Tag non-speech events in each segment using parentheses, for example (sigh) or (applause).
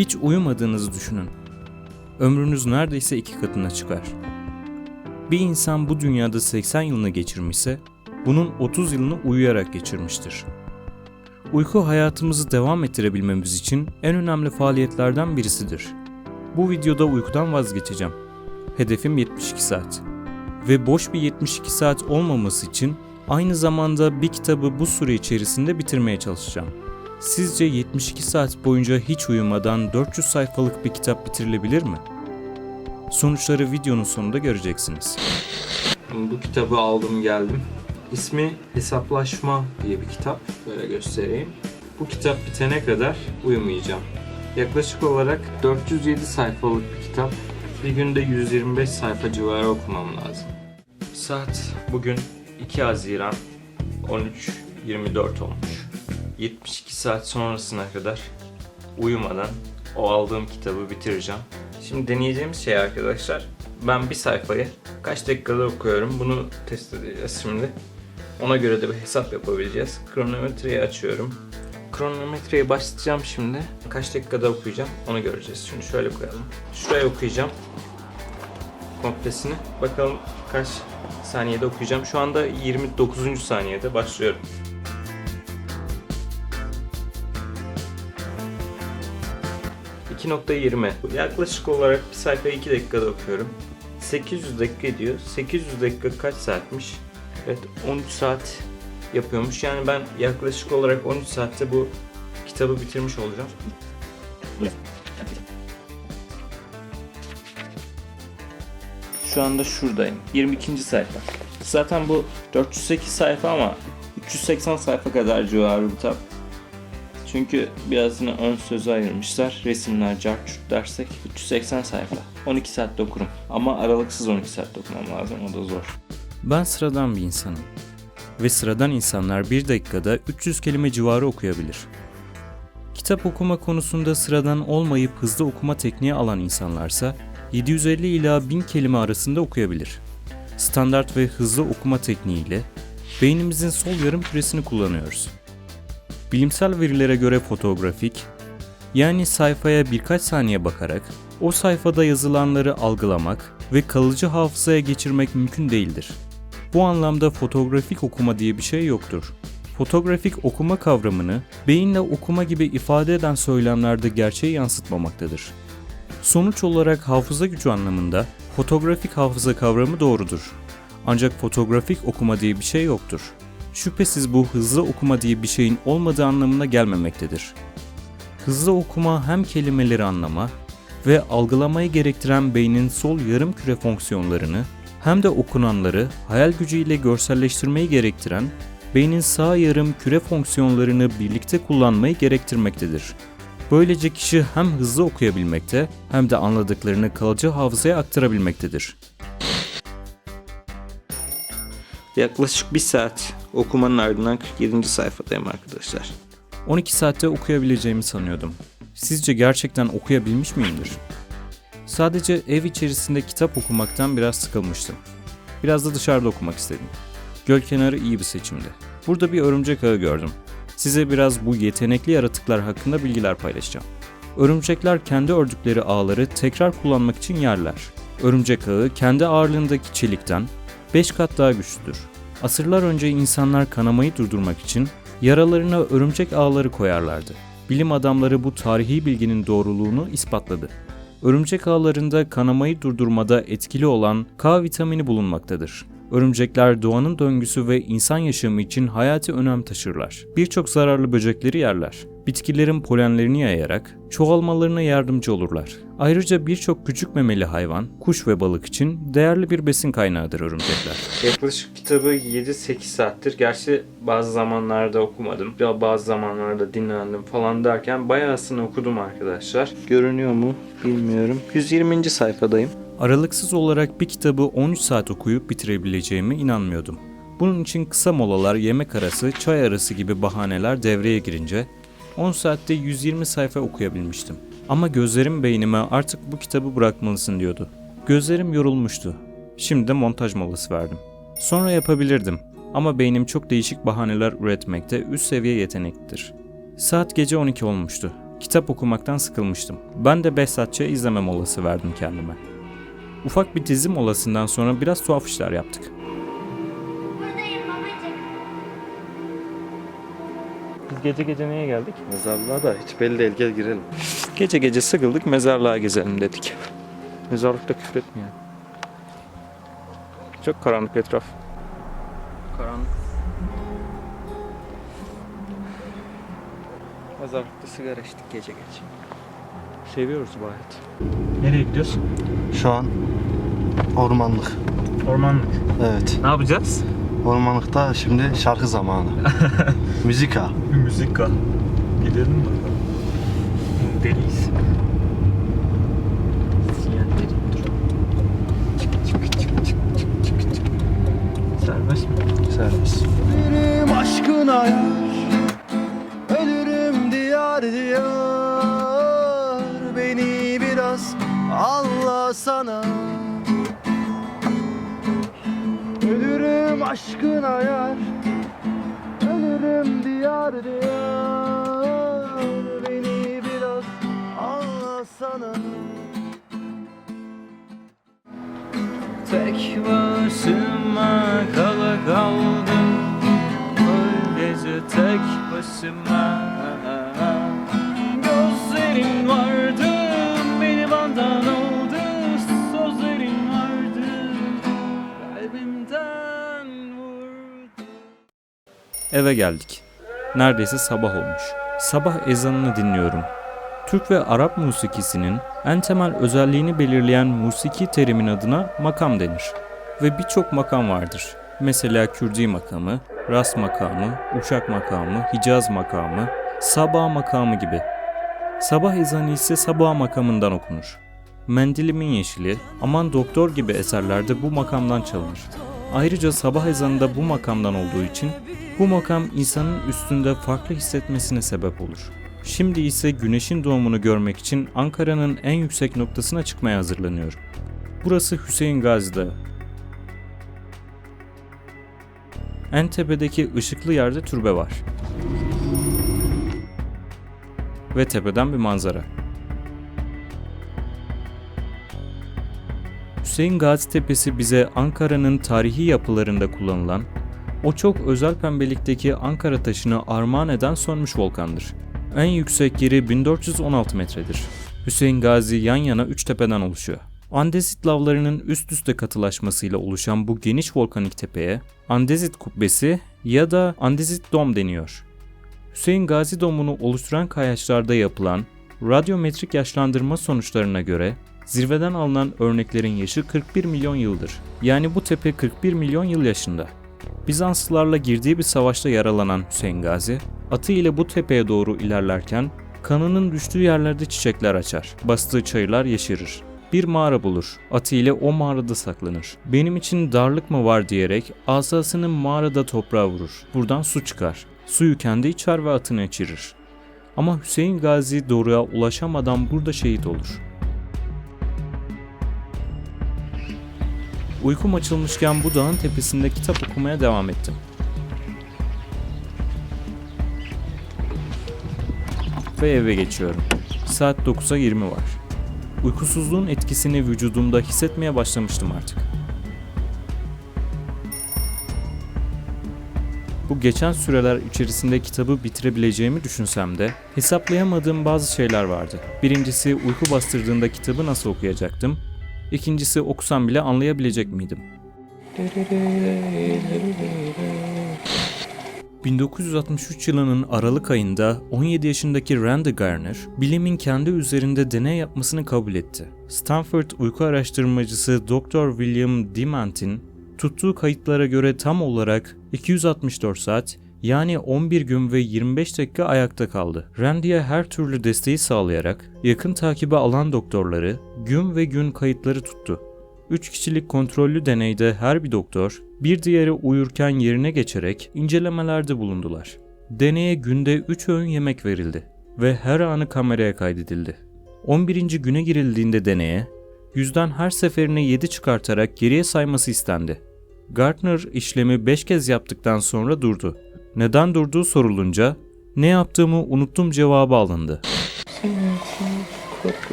Hiç uyumadığınızı düşünün. Ömrünüz neredeyse iki katına çıkar. Bir insan bu dünyada 80 yılını geçirmişse, bunun 30 yılını uyuyarak geçirmiştir. Uyku hayatımızı devam ettirebilmemiz için en önemli faaliyetlerden birisidir. Bu videoda uykudan vazgeçeceğim. Hedefim 72 saat. Ve boş bir 72 saat olmaması için aynı zamanda bir kitabı bu süre içerisinde bitirmeye çalışacağım. Sizce 72 saat boyunca hiç uyumadan 400 sayfalık bir kitap bitirilebilir mi? Sonuçları videonun sonunda göreceksiniz. Bu kitabı aldım geldim. İsmi Hesaplaşma diye bir kitap. Böyle göstereyim. Bu kitap bitene kadar uyumayacağım. Yaklaşık olarak 407 sayfalık bir kitap. Bir günde 125 sayfa civarı okumam lazım. Saat bugün 2 Haziran 13.24 olmuş. 72 saat sonrasına kadar uyumadan o aldığım kitabı bitireceğim. Şimdi deneyeceğimiz şey arkadaşlar. Ben bir sayfayı kaç dakikada okuyorum bunu test edeceğiz şimdi. Ona göre de bir hesap yapabileceğiz. Kronometreyi açıyorum. Kronometreyi başlatacağım şimdi. Kaç dakikada okuyacağım onu göreceğiz. Şimdi şöyle koyalım. Şuraya okuyacağım. Komplesini. Bakalım kaç saniyede okuyacağım. Şu anda 29. saniyede başlıyorum. ...2.20. Yaklaşık olarak bir sayfayı 2 dakikada okuyorum. 800 dakika diyor. 800 dakika kaç saatmiş? Evet 13 saat yapıyormuş. Yani ben yaklaşık olarak 13 saatte bu kitabı bitirmiş olacağım. Şu anda şuradayım. 22. sayfa. Zaten bu 408 sayfa ama 380 sayfa kadar civarı bir kitap. Çünkü birazını ön sözü ayırmışlar. Resimler, cart dersek 380 sayfa. 12 saatte okurum. Ama aralıksız 12 saatte okumam lazım. O da zor. Ben sıradan bir insanım. Ve sıradan insanlar bir dakikada 300 kelime civarı okuyabilir. Kitap okuma konusunda sıradan olmayıp hızlı okuma tekniği alan insanlarsa 750 ila 1000 kelime arasında okuyabilir. Standart ve hızlı okuma tekniğiyle beynimizin sol yarım küresini kullanıyoruz. Bilimsel verilere göre fotografik, yani sayfaya birkaç saniye bakarak o sayfada yazılanları algılamak ve kalıcı hafızaya geçirmek mümkün değildir. Bu anlamda fotografik okuma diye bir şey yoktur. Fotoğrafik okuma kavramını beyinle okuma gibi ifade eden söylemlerde gerçeği yansıtmamaktadır. Sonuç olarak hafıza gücü anlamında fotoğrafik hafıza kavramı doğrudur. Ancak fotoğrafik okuma diye bir şey yoktur. Şüphesiz bu hızlı okuma diye bir şeyin olmadığı anlamına gelmemektedir. Hızlı okuma hem kelimeleri anlama ve algılamayı gerektiren beynin sol yarım küre fonksiyonlarını hem de okunanları hayal gücüyle görselleştirmeyi gerektiren beynin sağ yarım küre fonksiyonlarını birlikte kullanmayı gerektirmektedir. Böylece kişi hem hızlı okuyabilmekte hem de anladıklarını kalıcı hafızaya aktarabilmektedir. Yaklaşık bir saat okumanın ardından 47. sayfadayım arkadaşlar. 12 saatte okuyabileceğimi sanıyordum. Sizce gerçekten okuyabilmiş miyimdir? Sadece ev içerisinde kitap okumaktan biraz sıkılmıştım. Biraz da dışarıda okumak istedim. Göl kenarı iyi bir seçimdi. Burada bir örümcek ağı gördüm. Size biraz bu yetenekli yaratıklar hakkında bilgiler paylaşacağım. Örümcekler kendi ördükleri ağları tekrar kullanmak için yerler. Örümcek ağı kendi ağırlığındaki çelikten 5 kat daha güçlüdür. Asırlar önce insanlar kanamayı durdurmak için yaralarına örümcek ağları koyarlardı. Bilim adamları bu tarihi bilginin doğruluğunu ispatladı. Örümcek ağlarında kanamayı durdurmada etkili olan K vitamini bulunmaktadır. Örümcekler doğanın döngüsü ve insan yaşamı için hayati önem taşırlar. Birçok zararlı böcekleri yerler. Bitkilerin polenlerini yayarak çoğalmalarına yardımcı olurlar. Ayrıca birçok küçük memeli hayvan, kuş ve balık için değerli bir besin kaynağıdır örümcekler. Yaklaşık kitabı 7-8 saattir. Gerçi bazı zamanlarda okumadım. Bazı zamanlarda dinlendim falan derken bayağısını okudum arkadaşlar. Görünüyor mu bilmiyorum. 120. sayfadayım. Aralıksız olarak bir kitabı 13 saat okuyup bitirebileceğime inanmıyordum. Bunun için kısa molalar, yemek arası, çay arası gibi bahaneler devreye girince 10 saatte 120 sayfa okuyabilmiştim. Ama gözlerim beynime artık bu kitabı bırakmalısın diyordu. Gözlerim yorulmuştu. Şimdi de montaj molası verdim. Sonra yapabilirdim ama beynim çok değişik bahaneler üretmekte üst seviye yeteneklidir. Saat gece 12 olmuştu. Kitap okumaktan sıkılmıştım. Ben de Behzatçı izleme molası verdim kendime. Ufak bir dizi molasından sonra biraz tuhaf işler yaptık. Biz gece gece neye geldik? Mezarlığa da hiç belli değil gel girelim. Gece gece sıkıldık mezarlığa gezelim dedik. Mezarlıkta küfretmiyor. Çok karanlık etraf. Karanlık. Mezarlıkta sigara içtik gece gece. Seviyoruz bu hayatı. Nereye gidiyorsun? Şu an ormanlık. Ormanlık. Evet. Ne yapacağız? Ormanlıkta şimdi şarkı zamanı. (laughs) Müzika. Müzika. Gidelim bakalım? Deliyiz. Sana Tek başıma kala kaldım Öylece tek başıma Gözlerin vardı Beni bandan oldu Sözlerin vardı Kalbimden vurdu Eve geldik. Neredeyse sabah olmuş. Sabah ezanını dinliyorum. Türk ve Arap musikisinin en temel özelliğini belirleyen musiki terimin adına makam denir. Ve birçok makam vardır. Mesela Kürdi makamı, Ras makamı, Uşak makamı, Hicaz makamı, Sabah makamı gibi. Sabah ezanı ise Sabah makamından okunur. Mendilimin Yeşili, Aman Doktor gibi eserlerde bu makamdan çalınır. Ayrıca sabah ezanı da bu makamdan olduğu için bu makam insanın üstünde farklı hissetmesine sebep olur. Şimdi ise güneşin doğumunu görmek için Ankara'nın en yüksek noktasına çıkmaya hazırlanıyorum. Burası Hüseyin Gazi Dağı. En tepedeki ışıklı yerde türbe var. Ve tepeden bir manzara. Hüseyin Gazi Tepesi bize Ankara'nın tarihi yapılarında kullanılan, o çok özel pembelikteki Ankara taşını armağan eden sönmüş volkandır. En yüksek yeri 1416 metredir. Hüseyin Gazi yan yana üç tepeden oluşuyor. Andezit lavlarının üst üste katılaşmasıyla oluşan bu geniş volkanik tepeye Andezit kubbesi ya da Andezit dom deniyor. Hüseyin Gazi domunu oluşturan kayaçlarda yapılan radyometrik yaşlandırma sonuçlarına göre zirveden alınan örneklerin yaşı 41 milyon yıldır. Yani bu tepe 41 milyon yıl yaşında. Bizanslılarla girdiği bir savaşta yaralanan Hüseyin Gazi, atı ile bu tepeye doğru ilerlerken kanının düştüğü yerlerde çiçekler açar, bastığı çayırlar yeşerir. Bir mağara bulur, atı ile o mağarada saklanır. Benim için darlık mı var diyerek asasını mağarada toprağa vurur. Buradan su çıkar. Suyu kendi içer ve atını içirir. Ama Hüseyin Gazi doğruya ulaşamadan burada şehit olur. Uykum açılmışken bu dağın tepesinde kitap okumaya devam ettim. Ve eve geçiyorum. Saat 9'a 20 var. Uykusuzluğun etkisini vücudumda hissetmeye başlamıştım artık. Bu geçen süreler içerisinde kitabı bitirebileceğimi düşünsem de hesaplayamadığım bazı şeyler vardı. Birincisi uyku bastırdığında kitabı nasıl okuyacaktım? İkincisi okusam bile anlayabilecek miydim? 1963 yılının Aralık ayında 17 yaşındaki Randy Garner, bilimin kendi üzerinde deney yapmasını kabul etti. Stanford uyku araştırmacısı Dr. William Demant'in tuttuğu kayıtlara göre tam olarak 264 saat yani 11 gün ve 25 dakika ayakta kaldı. Randy'e her türlü desteği sağlayarak yakın takibe alan doktorları gün ve gün kayıtları tuttu. 3 kişilik kontrollü deneyde her bir doktor bir diğeri uyurken yerine geçerek incelemelerde bulundular. Deneye günde 3 öğün yemek verildi ve her anı kameraya kaydedildi. 11. güne girildiğinde deneye yüzden her seferine 7 çıkartarak geriye sayması istendi. Gardner işlemi 5 kez yaptıktan sonra durdu. Neden durduğu sorulunca ne yaptığımı unuttum cevabı alındı.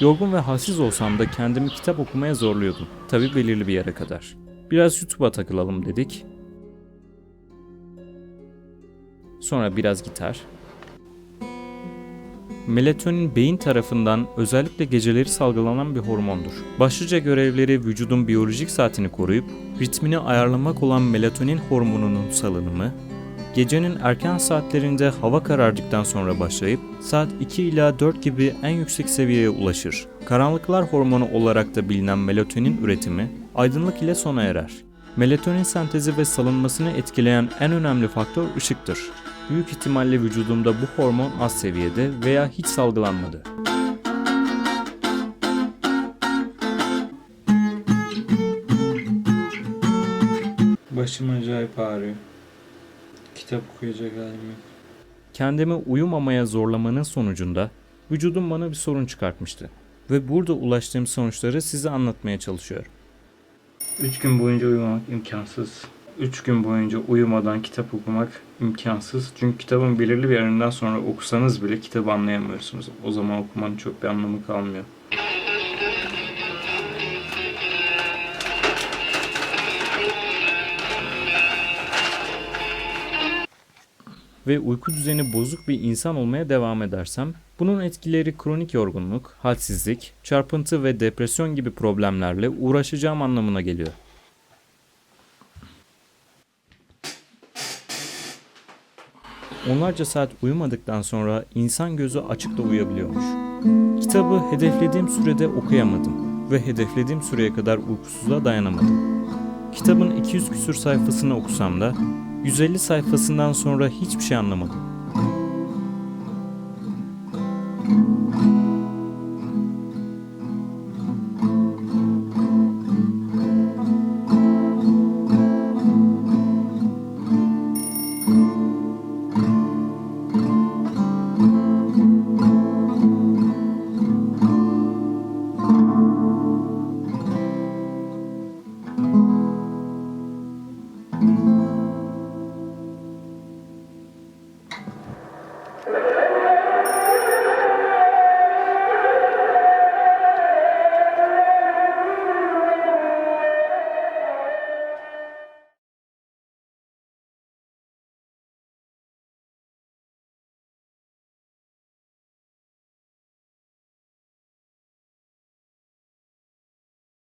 Yorgun ve halsiz olsam da kendimi kitap okumaya zorluyordum. Tabi belirli bir yere kadar. Biraz YouTube'a takılalım dedik. Sonra biraz gitar. Melatonin beyin tarafından özellikle geceleri salgılanan bir hormondur. Başlıca görevleri vücudun biyolojik saatini koruyup ritmini ayarlamak olan melatonin hormonunun salınımı, gecenin erken saatlerinde hava karardıktan sonra başlayıp saat 2 ila 4 gibi en yüksek seviyeye ulaşır. Karanlıklar hormonu olarak da bilinen melatonin üretimi aydınlık ile sona erer. Melatonin sentezi ve salınmasını etkileyen en önemli faktör ışıktır. Büyük ihtimalle vücudumda bu hormon az seviyede veya hiç salgılanmadı. Başım acayip ağrıyor. Kitap okuyacak halim yok. Kendimi uyumamaya zorlamanın sonucunda vücudum bana bir sorun çıkartmıştı. Ve burada ulaştığım sonuçları size anlatmaya çalışıyorum. 3 gün boyunca uyumamak imkansız. 3 gün boyunca uyumadan kitap okumak imkansız. Çünkü kitabın belirli bir yerinden sonra okusanız bile kitabı anlayamıyorsunuz. O zaman okumanın çok bir anlamı kalmıyor. ve uyku düzeni bozuk bir insan olmaya devam edersem, bunun etkileri kronik yorgunluk, halsizlik, çarpıntı ve depresyon gibi problemlerle uğraşacağım anlamına geliyor. Onlarca saat uyumadıktan sonra insan gözü açıkta uyuyabiliyormuş. Kitabı hedeflediğim sürede okuyamadım ve hedeflediğim süreye kadar uykusuzluğa dayanamadım. Kitabın 200 küsür sayfasını okusam da 150 sayfasından sonra hiçbir şey anlamadım.